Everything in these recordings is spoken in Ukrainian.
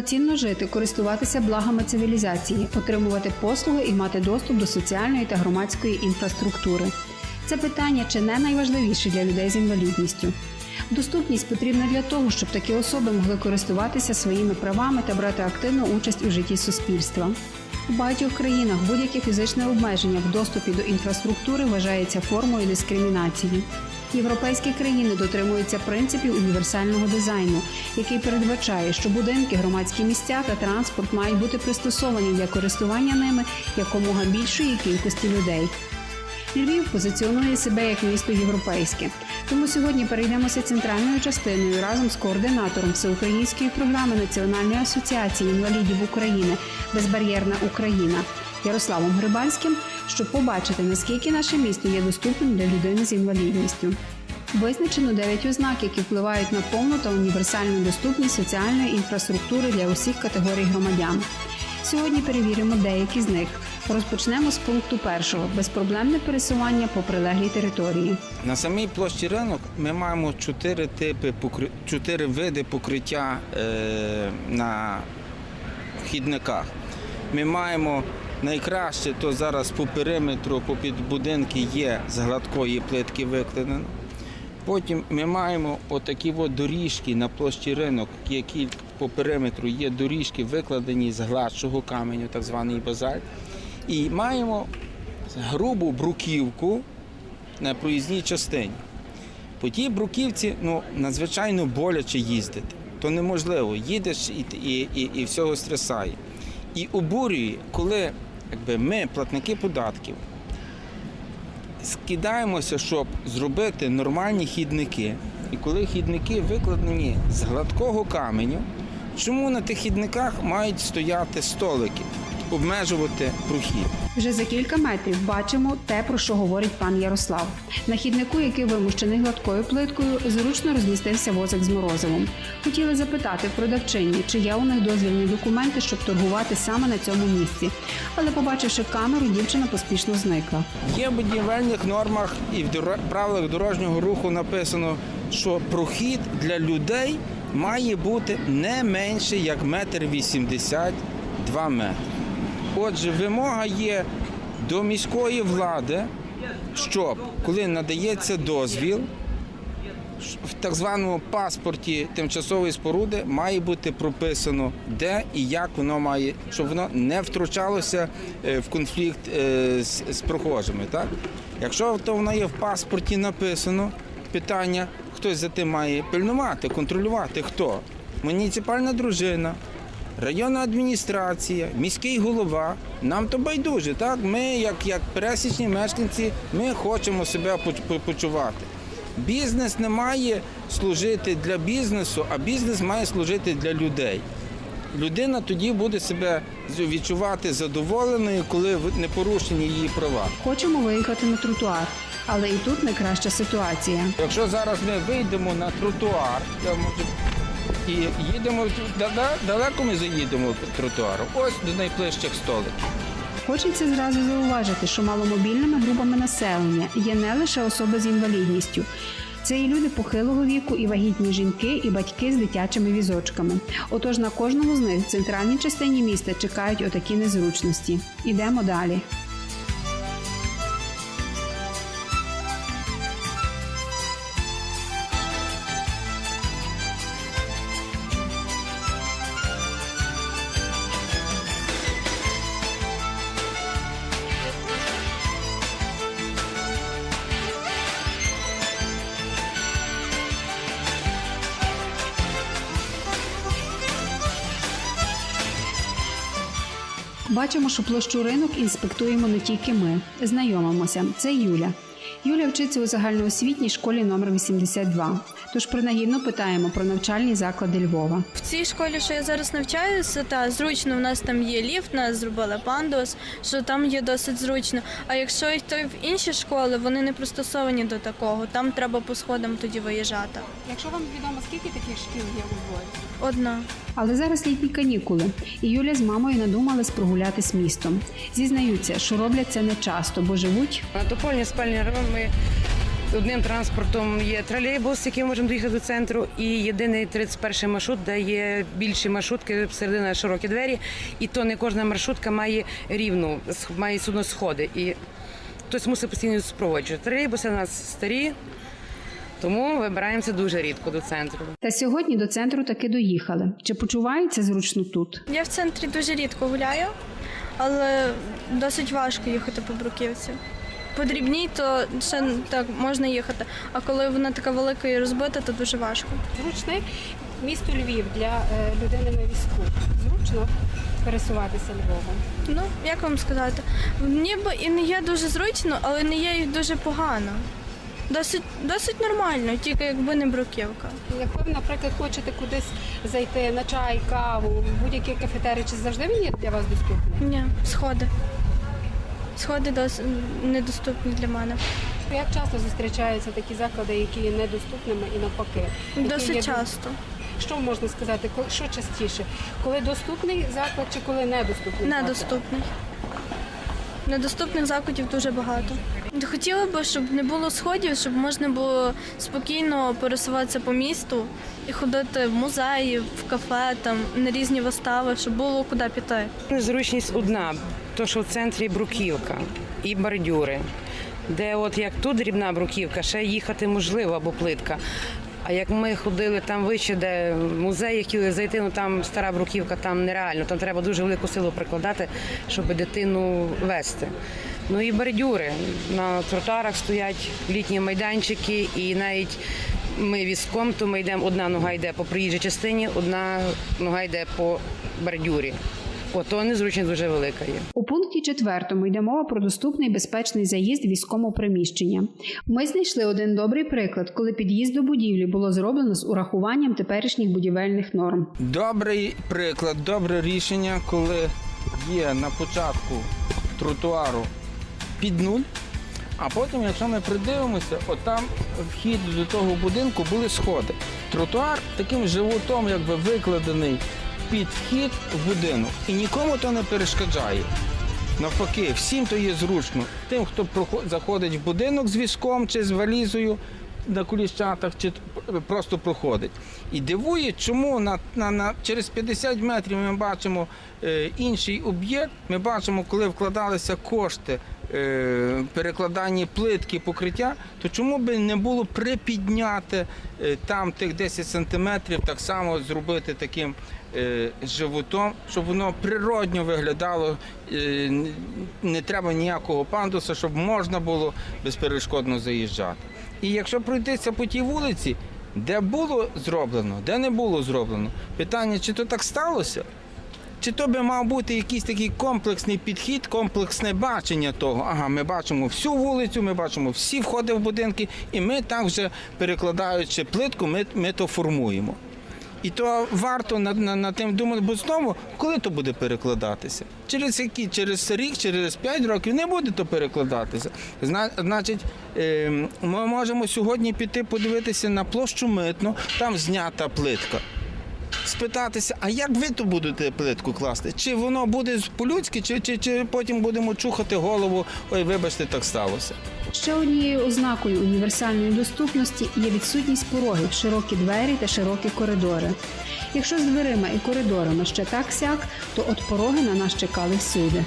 Повноцінно жити, користуватися благами цивілізації, отримувати послуги і мати доступ до соціальної та громадської інфраструктури. Це питання чи не найважливіше для людей з інвалідністю. Доступність потрібна для того, щоб такі особи могли користуватися своїми правами та брати активну участь у житті суспільства. У багатьох країнах будь-яке фізичне обмеження в доступі до інфраструктури вважається формою дискримінації. Європейські країни дотримуються принципів універсального дизайну, який передбачає, що будинки, громадські місця та транспорт мають бути пристосовані для користування ними якомога більшої кількості людей. Львів позиціонує себе як місто європейське. Тому сьогодні перейдемося центральною частиною разом з координатором Всеукраїнської програми Національної асоціації інвалідів України Безбар'єрна Україна Ярославом Грибальським, щоб побачити, наскільки наше місто є доступним для людини з інвалідністю. Визначено 9 ознак, які впливають на повну та універсальну доступність соціальної інфраструктури для усіх категорій громадян. Сьогодні перевіримо деякі з них. Розпочнемо з пункту першого безпроблемне пересування по прилеглій території. На самій площі ринок ми маємо чотири типи чотири види покриття е, на вхідниках. Ми маємо найкраще, то зараз по периметру, по підбудинки є з гладкої плитки викладено. Потім ми маємо отакі от доріжки на площі ринок, які по периметру є доріжки, викладені з гладшого каменю, так званий базальт. І маємо грубу бруківку на проїзній частині. По тій бруківці ну, надзвичайно боляче їздити. То неможливо. Їдеш і, і, і, і всього стрясає. І обурює, коли якби, ми, платники податків, скидаємося, щоб зробити нормальні хідники. І коли хідники викладені з гладкого каменю, чому на тих хідниках мають стояти столики, обмежувати прохід? Вже за кілька метрів бачимо те, про що говорить пан Ярослав. На хіднику, який вимущений гладкою плиткою, зручно розмістився возик з морозивом. Хотіли запитати в продавчині, чи є у них дозвільні документи, щоб торгувати саме на цьому місці. Але, побачивши камеру, дівчина поспішно зникла. Є в будівельних нормах і в правилах дорожнього руху написано, що прохід для людей має бути не менше як метр вісімдесят два метри. Отже, вимога є до міської влади, щоб коли надається дозвіл, в так званому паспорті тимчасової споруди має бути прописано, де і як воно має, щоб воно не втручалося е, в конфлікт е, з, з прохожими. Так? Якщо то воно є в паспорті написано, питання, хтось за тим має пильнувати, контролювати хто? Муніципальна дружина, районна адміністрація, міський голова. Нам то байдуже, так? Ми, як, як пересічні мешканці, ми хочемо себе почувати. Бізнес не має служити для бізнесу, а бізнес має служити для людей. Людина тоді буде себе відчувати задоволеною, коли не порушені її права. Хочемо виїхати на тротуар, але і тут не краща ситуація. Якщо зараз ми вийдемо на тротуар, я можу, і їдемо да- да- далеко ми заїдемо тротуару, ось до найближчих столиків. Хочеться зразу зауважити, що маломобільними групами населення є не лише особи з інвалідністю. Це і люди похилого віку, і вагітні жінки, і батьки з дитячими візочками. Отож на кожного з них в центральній частині міста чекають отакі незручності. Ідемо далі. Бачимо, що площу ринок інспектуємо не тільки ми. Знайомимося. Це Юля. Юля вчиться у загальноосвітній школі номер 82. Тож принагідно питаємо про навчальні заклади Львова. В цій школі, що я зараз навчаюся, та зручно в нас там є ліфт, нас зробили пандус, що там є досить зручно. А якщо йти в інші школи, вони не пристосовані до такого. Там треба по сходам тоді виїжджати. Якщо вам відомо, скільки таких шкіл є у Львові? Одна. Але зараз літні канікули, і Юля з мамою надумались прогулятись містом. Зізнаються, що роблять це не часто, бо живуть На Топольні спальні ми Одним транспортом є тролейбус, яким можемо доїхати до центру, і єдиний 31 маршрут, де є більші маршрутки, середина широкі двері. І то не кожна маршрутка має рівну, сх- має судно сходи. І хтось мусить постійно супроводжувати. Тролейбуси у нас старі, тому вибираємося дуже рідко до центру. Та сьогодні до центру таки доїхали. Чи почувається зручно тут? Я в центрі дуже рідко гуляю, але досить важко їхати по бруківці. По дрібній, то ще так можна їхати. А коли вона така велика і розбита, то дуже важко. Зручне місто Львів для е, людини на візку. Зручно пересуватися Львовом. Ну, як вам сказати, ніби і не є дуже зручно, але не є і дуже погано. Досить, досить нормально, тільки якби не бруківка. Як ви, наприклад, хочете кудись зайти на чай, каву, будь-який кафетерій, чи завжди він є для вас доступний? Ні, сходи. Сходи дос... недоступні для мене. Як часто зустрічаються такі заклади, які є недоступними і навпаки? Які Досить є- часто. Що можна сказати? Що частіше? Коли доступний заклад чи коли недоступний? заклад? Недоступний. Недоступних закладів дуже багато. Хотіла б, щоб не було сходів, щоб можна було спокійно пересуватися по місту і ходити в музеї, в кафе, там на різні вистави, щоб було куди піти. Незручність одна, то що в центрі бруківка і бордюри. Де от як тут дрібна бруківка, ще їхати можливо або плитка. А як ми ходили там вище, де музей хотіли зайти, ну там стара бруківка, там нереально, там треба дуже велику силу прикладати, щоб дитину вести. Ну і бордюри. На тротуарах стоять літні майданчики, і навіть ми візком, то ми йдемо, одна нога йде по проїжджій частині, одна нога йде по бордюрі. Ото незручність дуже велика є. У пункті четвертому йде мова про доступний безпечний заїзд військового приміщення. Ми знайшли один добрий приклад, коли під'їзд до будівлі було зроблено з урахуванням теперішніх будівельних норм. Добрий приклад, добре рішення, коли є на початку тротуару під нуль, а потім, якщо ми придивимося, отам вхід до того будинку були сходи. Тротуар таким животом якби викладений під вхід в будинок. І нікому то не перешкоджає. Навпаки, всім то є зручно. Тим, хто заходить в будинок з візком чи з валізою на коліщатах, чи просто проходить. І дивує, чому на, на, на, через 50 метрів ми бачимо е, інший об'єкт, ми бачимо, коли вкладалися кошти. е, Перекладання плитки покриття, то чому би не було припідняти е, там тих 10 сантиметрів, так само зробити таким е, животом, щоб воно природньо виглядало, е, не треба ніякого пандуса, щоб можна було безперешкодно заїжджати. І якщо пройтися по тій вулиці, де було зроблено, де не було зроблено, питання, чи то так сталося? Чи то би мав бути якийсь такий комплексний підхід, комплексне бачення того? Ага, ми бачимо всю вулицю, ми бачимо всі входи в будинки, і ми так вже перекладаючи плитку, ми, ми то формуємо. І то варто над, над, над тим думати, бо знову, коли то буде перекладатися? Через які? Через рік, через 5 років не буде то перекладатися. Зна- Значить, е, ми можемо сьогодні піти подивитися на площу митну, там знята плитка. Спитатися, а як ви то будете плитку класти? Чи воно буде по-людськи, чи, чи, чи потім будемо чухати голову, ой, вибачте, так сталося. Ще однією ознакою універсальної доступності є відсутність порогів, широкі двері та широкі коридори. Якщо з дверима і коридорами ще так сяк, то от пороги на нас чекали всюди.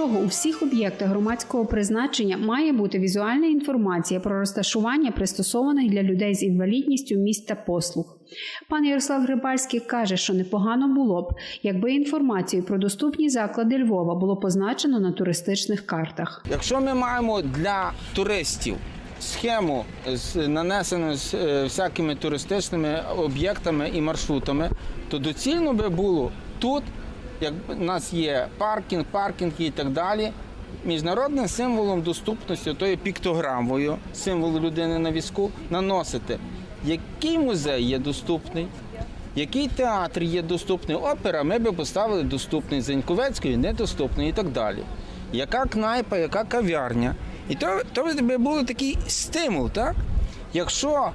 Того, у всіх об'єктах громадського призначення має бути візуальна інформація про розташування пристосованих для людей з інвалідністю місць та послуг. Пан Ярослав Грибальський каже, що непогано було б, якби інформацію про доступні заклади Львова було позначено на туристичних картах. Якщо ми маємо для туристів схему з нанесену з е, всякими туристичними об'єктами і маршрутами, то доцільно би було тут, як у нас є паркінг, паркінг і так далі. Міжнародним символом доступності, тою піктограмою, символ людини на візку, наносити, який музей є доступний, який театр є доступний, опера, ми би поставили доступний, Заньковецької недоступний і так далі. Яка кнайпа, яка кав'ярня. І то, то би був такий стимул, так? Якщо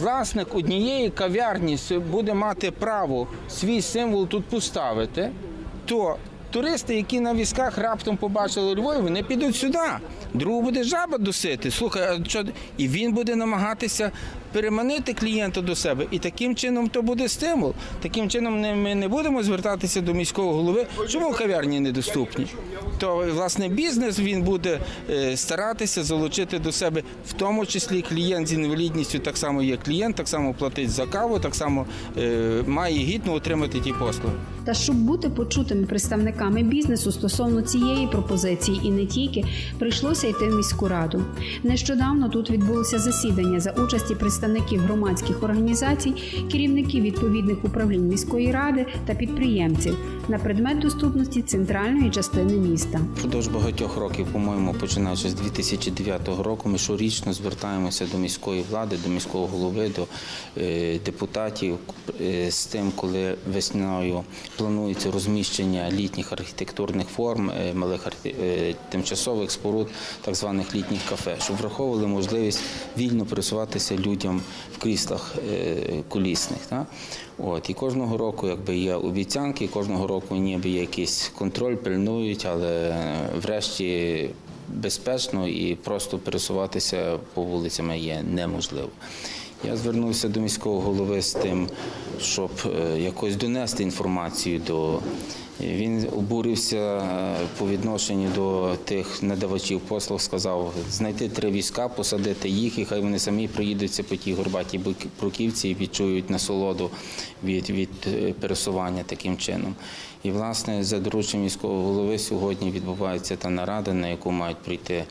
власник однієї кав'ярні буде мати право свій символ тут поставити, то туристи, які на візках раптом побачили Львові, вони підуть сюди. Другу буде жаба досити. Слухай, а що? І він буде намагатися переманити клієнта до себе. І таким чином то буде стимул. Таким чином ми не будемо звертатися до міського голови. Чому кав'ярні недоступні? То власне бізнес він буде е, старатися залучити до себе, в тому числі клієнт з інвалідністю так само є клієнт, так само платить за каву, так само е, має гідно отримати ті послуги. Та щоб бути почутими представниками бізнесу стосовно цієї пропозиції і не тільки, прийшлося йти в міську раду. Нещодавно тут відбулося засідання за участі представників громадських організацій, керівників відповідних управлінь міської ради та підприємців на предмет доступності центральної частини міста. Впродовж багатьох років, по-моєму, починаючи з 2009 року, ми щорічно звертаємося до міської влади, до міського голови, до е, депутатів е, з тим, коли весною планується розміщення літніх архітектурних форм, е, малих тимчасових споруд, так званих літніх кафе, щоб враховували можливість вільно пересуватися людям в кріслах е, колісних. От, і кожного року якби, є обіцянки, кожного року ніби якийсь контроль, пильнують, але врешті безпечно і просто пересуватися по вулицям є неможливо. Я звернувся до міського голови з тим, щоб е, якось донести інформацію до. Він обурився е, по відношенню до тих надавачів послуг, сказав знайти три війська, посадити їх, і хай вони самі приїдуться по тій горбатій бруківці і відчують насолоду від, від е, пересування таким чином. І, власне, за дорученням міського голови сьогодні відбувається та нарада, на яку мають прийти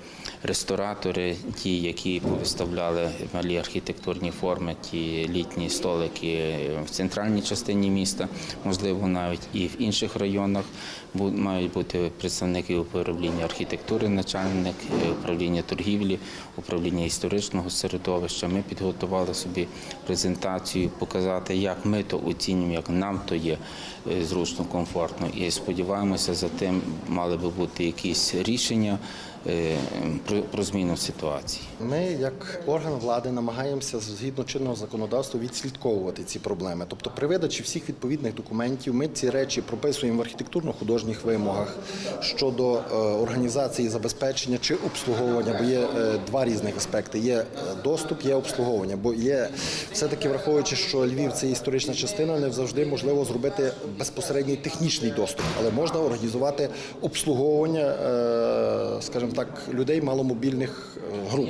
ресторатори, ті, які виставляли малі архітектурні форми, ті літні столики в центральній частині міста, можливо, навіть і в інших районах мають бути представники управління архітектури, начальник е, управління торгівлі, управління історичного середовища. Ми підготували собі презентацію, показати, як ми то оцінюємо, як нам то є е, зручно, комфортно. І сподіваємося, за тим мали би бути якісь рішення про, про зміну ситуації. Ми, як орган влади, намагаємося згідно чинного законодавства відслідковувати ці проблеми. Тобто, при видачі всіх відповідних документів ми ці речі прописуємо в архітектурно-художніх вимогах щодо е, організації забезпечення чи обслуговування, бо є е, два різних аспекти: є е, доступ, є обслуговування. Бо є все-таки враховуючи, що Львів це історична частина, не завжди можливо зробити безпосередній технічний доступ, але можна організувати обслуговування, е, скажімо так, людей маломобільних е, груп.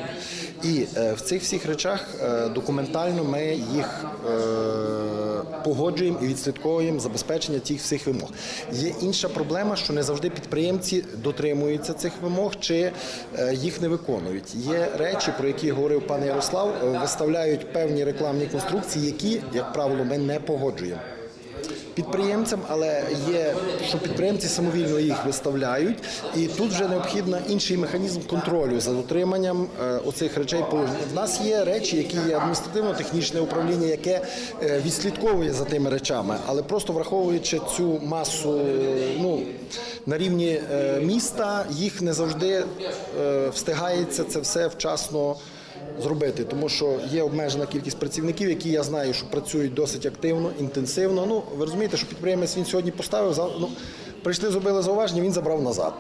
І е, в цих всіх речах е, документально ми їх погоджуємо і відслідковуємо забезпечення цих всіх вимог. Є інша проблема, що не завжди підприємці дотримуються цих вимог чи їх не виконують. Є речі, про які говорив пан Ярослав, виставляють певні рекламні конструкції, які, як правило, ми не погоджуємо підприємцям, але є, що підприємці самовільно їх виставляють, і тут вже необхідно інший механізм контролю за дотриманням е, оцих речей. В нас є речі, які є адміністративно-технічне управління, яке е, відслідковує за тими речами, але просто враховуючи цю масу ну, на рівні е, міста, їх не завжди е, встигається це все вчасно зробити, тому що є обмежена кількість працівників, які я знаю, що працюють досить активно, інтенсивно. Ну ви розумієте, що підприємець він сьогодні поставив ну, прийшли, зробили зауваження, він забрав назад.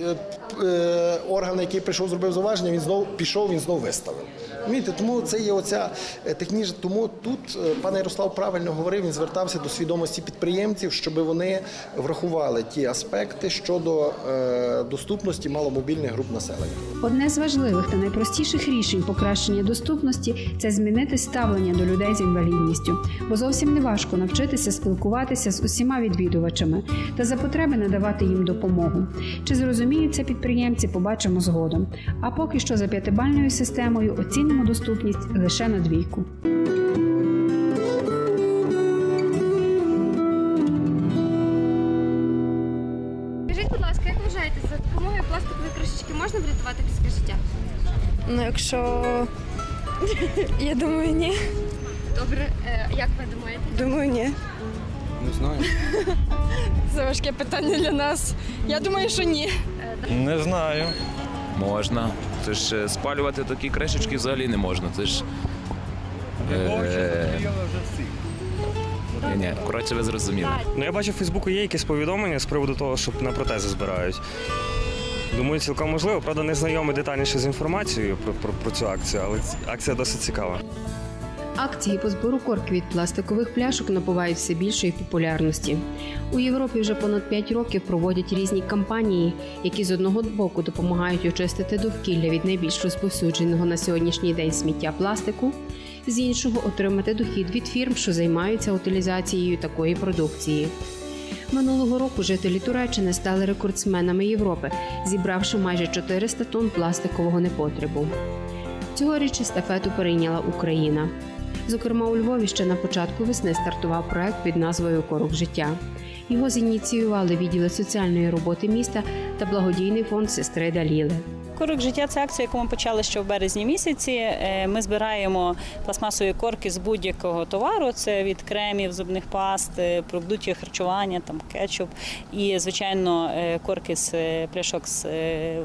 Е, е, Орган, який прийшов, зробив зауваження, він знов пішов, він знов виставив. Розумієте, тому це є оця е, технічна. Тому тут пан Ярослав правильно говорив. Він звертався до свідомості підприємців, щоб вони врахували ті аспекти щодо доступності маломобільних груп населення. Одне з важливих та найпростіших рішень покращення доступності це змінити ставлення до людей з інвалідністю, бо зовсім не важко навчитися спілкуватися з усіма відвідувачами та за потреби надавати їм допомогу. Чи зрозуміють це підприємці, побачимо згодом. А поки що за п'ятибальною системою оцінимо доступність лише на двійку. Скажіть, будь ласка, як вважаєте, за допомогою пластикової кришечки можна врятувати людське життя? Ну, якщо я думаю, ні. Добре, Е, як ви думаєте? Думаю, ні. Не знаю. Це важке питання для нас. Я думаю, що ні. Не знаю. Можна. Це ж е, спалювати такі кришечки взагалі не можна. Це ж. Е... Ні, ні, коротше, ви зрозуміли. Ну я бачу, в Фейсбуку є якісь повідомлення з приводу того, що на протези збирають. Думаю, цілком можливо. Правда, не знайомий детальніше з інформацією про, про, про цю акцію, але акція досить цікава. Акції по збору корків від пластикових пляшок набувають все більшої популярності. У Європі вже понад 5 років проводять різні кампанії, які з одного боку допомагають очистити довкілля від найбільш розповсюдженого на сьогоднішній день сміття пластику, з іншого отримати дохід від фірм, що займаються утилізацією такої продукції. Минулого року жителі Туреччини стали рекордсменами Європи, зібравши майже 400 тонн пластикового непотребу. Цьогоріч естафету перейняла Україна. Зокрема, у Львові ще на початку весни стартував проект під назвою Корок життя. Його зініціювали відділи соціальної роботи міста та благодійний фонд сестри Даліли. Корок життя це акція, яку ми почали ще в березні місяці. Е, Ми збираємо пластмасові корки з будь-якого товару. Це від кремів, зубних паст, е, продуктів харчування, там кетчуп і, звичайно, е, корки з пляшок з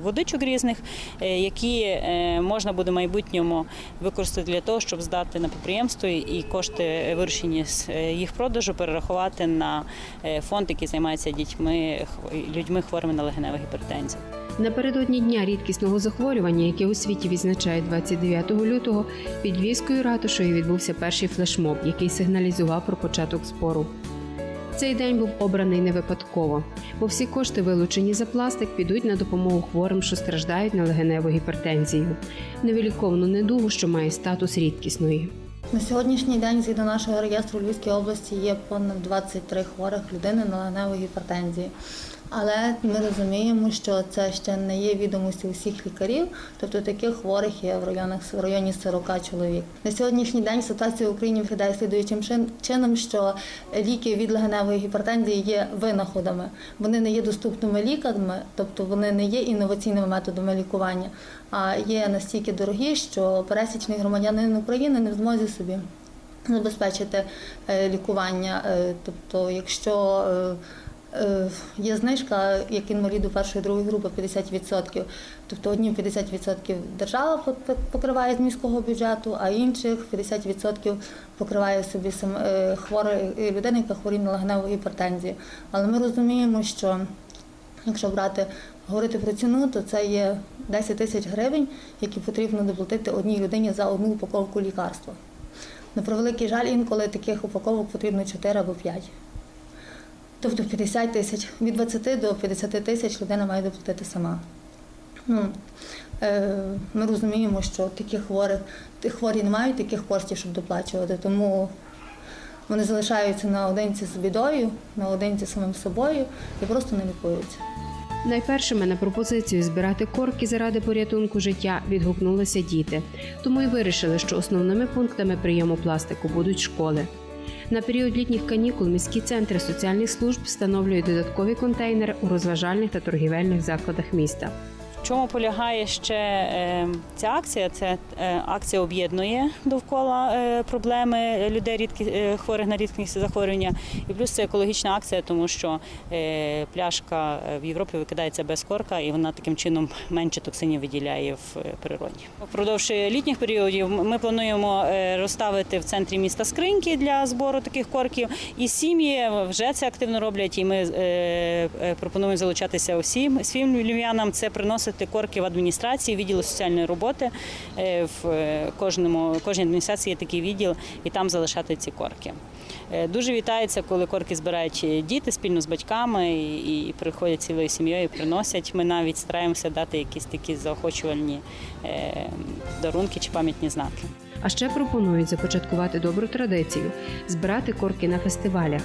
водичок різних, які можна буде в майбутньому використати для того, щоб здати на підприємство і кошти виручені з їх продажу перерахувати на фонд, який займається дітьми, людьми хворими на легеневу гіпертензію. Напередодні дня рідкісного захворювання, яке у світі відзначають 29 лютого, під Львівською ратушею відбувся перший флешмоб, який сигналізував про початок спору. Цей день був обраний не випадково, бо всі кошти, вилучені за пластик, підуть на допомогу хворим, що страждають на легеневу гіпертензію, невиліковну недугу, що має статус рідкісної. На сьогоднішній день, згідно нашого реєстру в Львівській області, є понад 23 хворих людини на легеневу гіпертензію. Але ми розуміємо, що це ще не є відомості усіх лікарів, тобто таких хворих є в районах в районі 40 чоловік. На сьогоднішній день ситуація в Україні виглядає слідуючим чин- чином, що ліки від легеневої гіпертензії є винаходами. Вони не є доступними ліками, тобто вони не є інноваційними методами лікування, а є настільки дорогі, що пересічний громадянин України не в змозі собі забезпечити е, лікування. Е, Тобто, якщо е, є знижка, як інваліду першої другої групи 50%, тобто одні 50% держава покриває з міського бюджету, а інших 50% покриває собі сам е, хвора е, людина, яка хворіє на легеневу гіпертензію. Але ми розуміємо, що Якщо брати говорити про ціну, то це є 10 тисяч гривень, які потрібно доплатити одній людині за одну упаковку лікарства. На превеликий жаль, інколи таких упаковок потрібно 4 або 5. Тобто 50 тисяч, від 20 до 50 тисяч людина має доплатити сама. Ну, е, ми розуміємо, що такі хворих, ті хворі не мають таких коштів, щоб доплачувати, тому вони залишаються наодинці з бідою, наодинці з самим собою і просто не лікуються. Найпершими на пропозицію збирати корки заради порятунку життя відгукнулися діти, тому й вирішили, що основними пунктами прийому пластику будуть школи. На період літніх канікул міські центри соціальних служб встановлюють додаткові контейнери у розважальних та торгівельних закладах міста. Чому полягає ще е, ця акція? Це е, акція об'єднує довкола е, проблеми людей рідкі, е, хворих на рідкісні захворювання. І плюс це екологічна акція, тому що пляшка в Європі викидається без корка, і вона таким чином менше токсинів виділяє в природі. Впродовж літніх періодів ми плануємо розставити в центрі міста скриньки для збору таких корків. І сім'ї вже це активно роблять. І ми пропонуємо залучатися усім всім львів'янам. Це приносити приносити корки в адміністрації, відділу соціальної роботи. Е, В е, кожному кожній адміністрації є такий відділ, і там залишати ці корки. Е, Дуже вітається, коли корки збирають діти спільно з батьками і, приходять цілою сім'єю, приносять. Ми навіть стараємося дати якісь такі заохочувальні дарунки чи пам'ятні знаки. А ще пропонують започаткувати добру традицію збирати корки на фестивалях,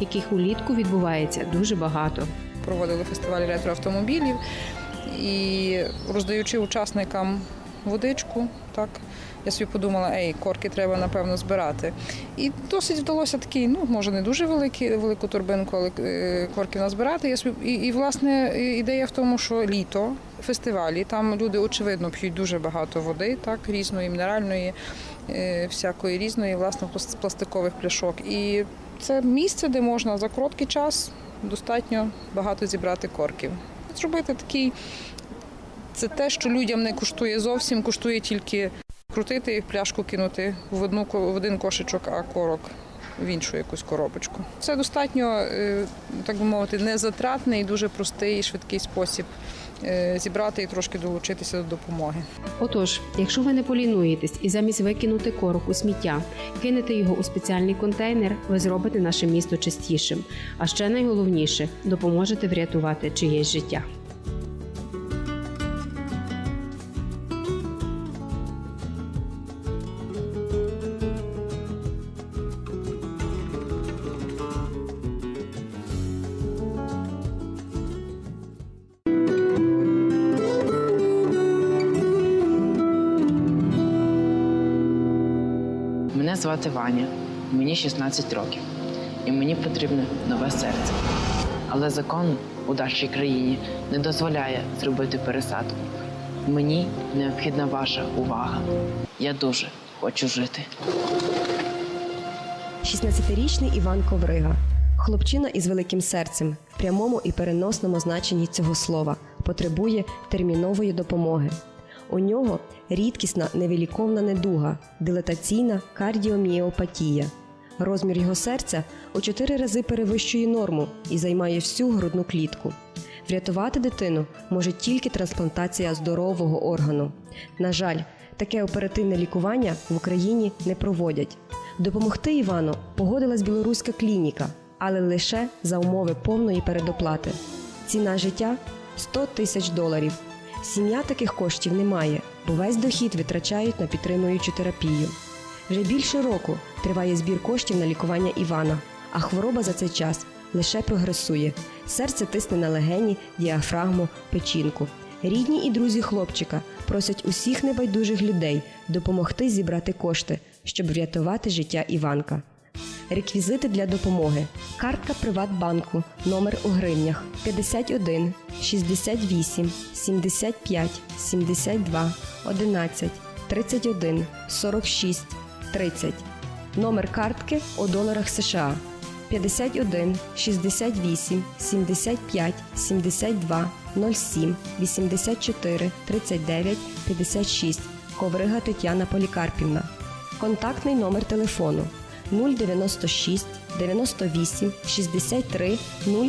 яких улітку відбувається дуже багато. проводили фестиваль ретроавтомобілів і роздаючи учасникам водичку, так я собі подумала, ей, корки треба напевно збирати. І досить вдалося такий, ну може не дуже великий, велику торбинку, але е, корки назбирати. Я собі, і, і власне ідея в тому, що літо, фестивалі, там люди очевидно п'ють дуже багато води, так, різної, мінеральної, е, всякої різної, власне, плас- пластикових пляшок. І це місце, де можна за короткий час достатньо багато зібрати корків. Зробити такий, це те, що людям не коштує зовсім, коштує тільки крутити і в пляшку кинути в, одну, в один кошечок, а корок в іншу якусь коробочку. Це достатньо, е, так би мовити, незатратний, дуже простий і швидкий спосіб зібрати і трошки долучитися до допомоги. Отож, якщо ви не полінуєтесь і замість викинути корок у сміття, кинете його у спеціальний контейнер, ви зробите наше місто чистішим. А ще найголовніше допоможете врятувати чиєсь життя. Звати Ваня, мені 16 років, і мені потрібне нове серце. Але закон у нашій країні не дозволяє зробити пересадку. Мені необхідна ваша увага. Я дуже хочу жити. 16-річний Іван Коврига, хлопчина із великим серцем, в прямому і переносному значенні цього слова, потребує термінової допомоги. У нього рідкісна невиліковна недуга, дилатаційна кардіоміопатія. Розмір його серця у чотири рази перевищує норму і займає всю грудну клітку. Врятувати дитину може тільки трансплантація здорового органу. На жаль, таке оперативне лікування в Україні не проводять. Допомогти Івану погодилась білоруська клініка, але лише за умови повної передоплати. Ціна життя 100 тисяч доларів. Сім'я таких коштів не має, бо весь дохід витрачають на підтримуючу терапію. Вже більше року триває збір коштів на лікування Івана, а хвороба за цей час лише прогресує. Серце тисне на легені, діафрагму, печінку. Рідні і друзі хлопчика просять усіх небайдужих людей допомогти зібрати кошти, щоб врятувати життя Іванка. Реквізити для допомоги. Картка Приватбанку, номер у гривнях 51 68 75 72 11 31 46 30. Номер картки у доларах США 51 68 75 72 07 84 39 56. Коврига Тетяна Полікарпівна. Контактний номер телефону 096 98 63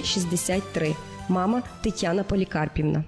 063. Мама Тетяна Полікарпівна.